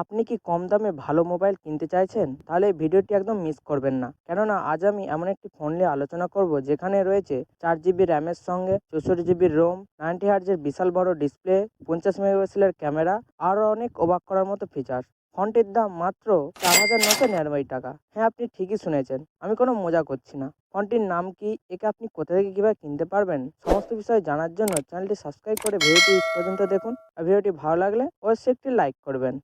আপনি কি কম দামে ভালো মোবাইল কিনতে চাইছেন? তাহলে ভিডিওটি একদম মিস করবেন না। কেননা, আজ আমি এমন একটি ফোন নিয়ে আলোচনা করব যেখানে রয়েছে চার জিবি র্যামের সঙ্গে, চৌষট্টি জিবি রোম, নাইনটি হার্জের বিশাল বড় ডিসপ্লে, পঞ্চাশ মেগাপিক্সেলের ক্যামেরা আরও অনেক অবাক করার মতো ফিচার্স ফোনটির দাম মাত্র চার হাজার নশো নিরানব্বই টাকা। হ্যাঁ আপনি ঠিকই শুনেছেন, আমি কোনো মজা করছি না। ফোনটির নাম কি, একে আপনি কোথা থেকে কীভাবে কিনতে পারবেন, সমস্ত বিষয় জানার জন্য চ্যানেলটি সাবস্ক্রাইব করে ভিডিওটি পর্যন্ত দেখুন। আর ভিডিওটি ভালো লাগলে অবশ্যই একটি লাইক করবেন।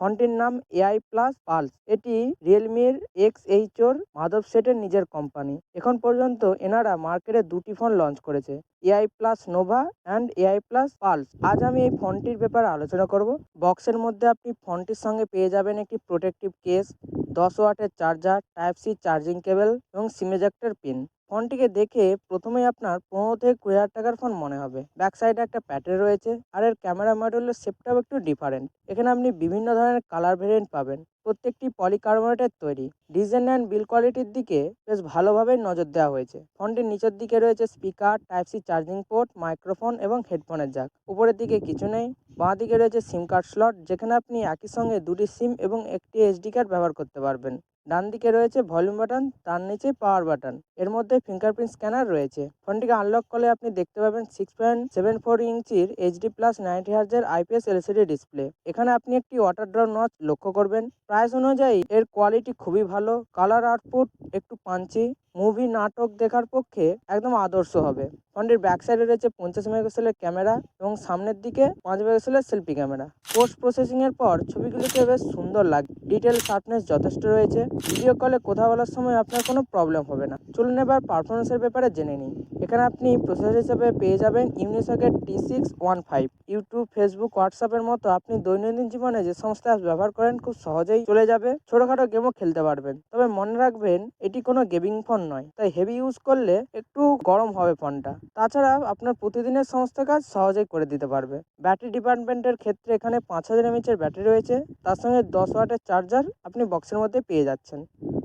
ফোনটির নাম এআই প্লাস পালস এটি রিয়েলমির এক্স এইচওর মাধব সেটের নিজের কোম্পানি এখন পর্যন্ত এনারা মার্কেটে দুটি ফোন লঞ্চ করেছে AI plus Nova and AI plus Pulse আজ আমি এই ফোনটির ব্যাপারে আলোচনা করব। বক্সের মধ্যে আপনি ফোনটির সঙ্গে পেয়ে যাবেন একটি প্রোটেক্টিভ কেস দশ ওয়াটের charger type C charging cable এবং সিমেজাক্টের পিন ফোনটিকে দেখে প্রথমেই আপনার পনেরো থেকে কুড়ি হাজার টাকার ফোন মনে হবে। ব্যাক সাইডে একটা প্যাটার্ন রয়েছে আর এর ক্যামেরা মডেলের শেপটাও একটু ডিফারেন্ট। এখানে আপনি বিভিন্ন ধরনের কালার ভেরিয়েন্ট পাবেন। প্রত্যেকটি পলিকার্বনেটের তৈরি। ডিজাইন অ্যান্ড বিল কোয়ালিটির দিকে বেশ ভালোভাবে নজর দেওয়া হয়েছে। ফোনটির নিচের দিকে রয়েছে speaker, type C charging port, microphone এবং হেডফোনের জ্যাক উপরের দিকে কিছু নেই। বাঁ দিকে রয়েছে সিম কার্ড স্লট, যেখানে আপনি একই সঙ্গে দুটি সিম এবং একটি এসডি কার্ড ব্যবহার করতে পারবেন। ডান দিকে রয়েছে ভলিউম বাটন, তার নিচে পাওয়ার বাটন। এর মধ্যে ফিঙ্গারপ্রিন্ট স্ক্যানার রয়েছে। ফোনটিকে আনলক করলে আপনি দেখতে পাবেন সিক্স পয়েন্ট সেভেন ফোর ইঞ্চির এইচডি প্লাস নাইনটি হার্জের আইপিএস এলসিডি ডিসপ্লে এখানে আপনি একটি ওয়াটার ড্রপ নচ লক্ষ্য করবেন। প্রাইস অনুযায়ী এর কোয়ালিটি খুবই ভালো কালার আউটপুট একটু পাঞ্চি মুভি নাটক দেখার পক্ষে একদম আদর্শ হবে। ফোনটির ব্যাক সাইডে রয়েছে পঞ্চাশ মেগাপিক্সেলের ক্যামেরা এবং সামনের দিকে পাঁচ মেগাপিক্সেলের সেলফি ক্যামেরা। পোস্ট প্রসেসিংয়ের পর ছবিগুলিকে বেশ সুন্দর লাগে ডিটেল শার্পনেস যথেষ্ট রয়েছে। ভিডিও কলে কথা বলার সময় আপনার কোনো প্রবলেম হবে না। চলুন এবার পারফরমেন্সের ব্যাপারে জেনে নিই। এখানে আপনি প্রসেসর হিসেবে পেয়ে যাবেন ইউনিসকের T six one five YouTube Facebook হোয়াটসঅ্যাপের মতো আপনি দৈনন্দিন জীবনে যে সমস্ত অ্যাপস ব্যবহার করেন খুব সহজেই চলে যাবে, ছোটোখাটো গেমও খেলতে পারবেন। তবে মনে রাখবেন, এটি কোনো গেমিং ফোন নয়, তাই হেভি ইউজ করলে একটু গরম হবে ফোনটা। তাছাড়া আপনার প্রতিদিনের সমস্ত কাজ সহজেই করে দিতে পারবে। ব্যাটারি ডিপার্টমেন্টের ক্ষেত্রে এখানে পাঁচ হাজার এমএচের ব্যাটারি রয়েছে, তার সঙ্গে দশ ওয়াটের চার্জার আপনি বক্সের মধ্যে পেয়ে যাচ্ছেন।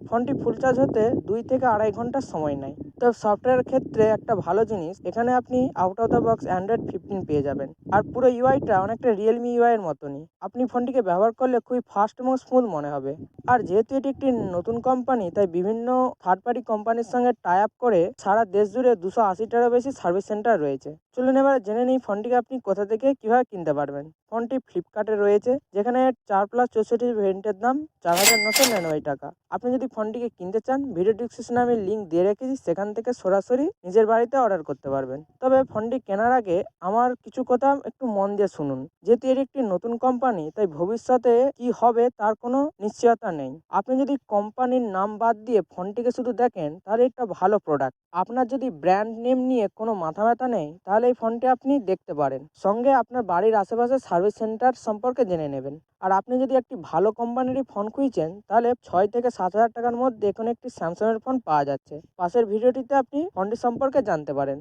ফোনটি ফুল চার্জ হতে দুই থেকে আড়াই ঘণ্টার সময় নেয়। তো সফটওয়্যারের ক্ষেত্রে একটা ভালো জিনিস, এখানে আপনি out of the box Android fifteen পেয়ে যাবেন। আর পুরো ইউআইটা অনেকটা রিয়েলমি ইউআই এর মতনই। আপনি ফোনটিকে ব্যবহার করলে খুবই ফাস্ট এবং স্মুথ মনে হবে। আর যেহেতু এটি একটি নতুন কোম্পানি তাই বিভিন্ন থার্ড পার্টি কোম্পানির সঙ্গে টাই আপ করে সারা দেশ জুড়ে দুশো আশিটারও বেশি সার্ভিস সেন্টার রয়েছে। চলুন এবার জেনে নিই ফোনটিকে আপনি কোথা থেকে কীভাবে কিনতে পারবেন। ফোনটি ফ্লিপকার্টে রয়েছে, যেখানে চার প্লাস চৌষট্টি ভেরিয়েন্টের দাম চার হাজার নশো নিরানব্বই টাকা। আপনি যদি ফোনটিকে কিনতে চান, ভিডিও ডিসক্রিপশনে আমি লিঙ্ক দিয়ে রেখেছি, সেখান থেকে সরাসরি নিজের বাড়িতে অর্ডার করতে পারবেন। তবে ফোনটি কেনার আগে আমার কিছু কথা একটু মন দিয়ে শুনুন। যেহেতু এটি একটি নতুন কোম্পানি, তাই ভবিষ্যতে কি হবে তার কোনো নিশ্চয়তা নেই। আপনি যদি কোম্পানির নাম বাদ দিয়ে ফোনটিকে শুধু দেখেন, তাহলে একটা ভালো প্রোডাক্ট আপনার যদি ব্র্যান্ড নেম নিয়ে কোনো মাথা ব্যথা নেই, তাহলে এই ফোনটি আপনি দেখতে পারেন। সঙ্গে আপনার বাড়ির আশেপাশে সার্ভিস সেন্টার সম্পর্কে জেনে নেবেন। আর আপনি যদি একটি ভালো কোম্পানিরই ফোন খুঁজছেন, তাহলে ছয় থেকে সাত হাজার টাকার মধ্যে এখানে একটি স্যামসাংয়ের ফোন পাওয়া যাচ্ছে। পাশের ভিডিওটিতে আপনি ফোনটি সম্পর্কে জানতে পারেন।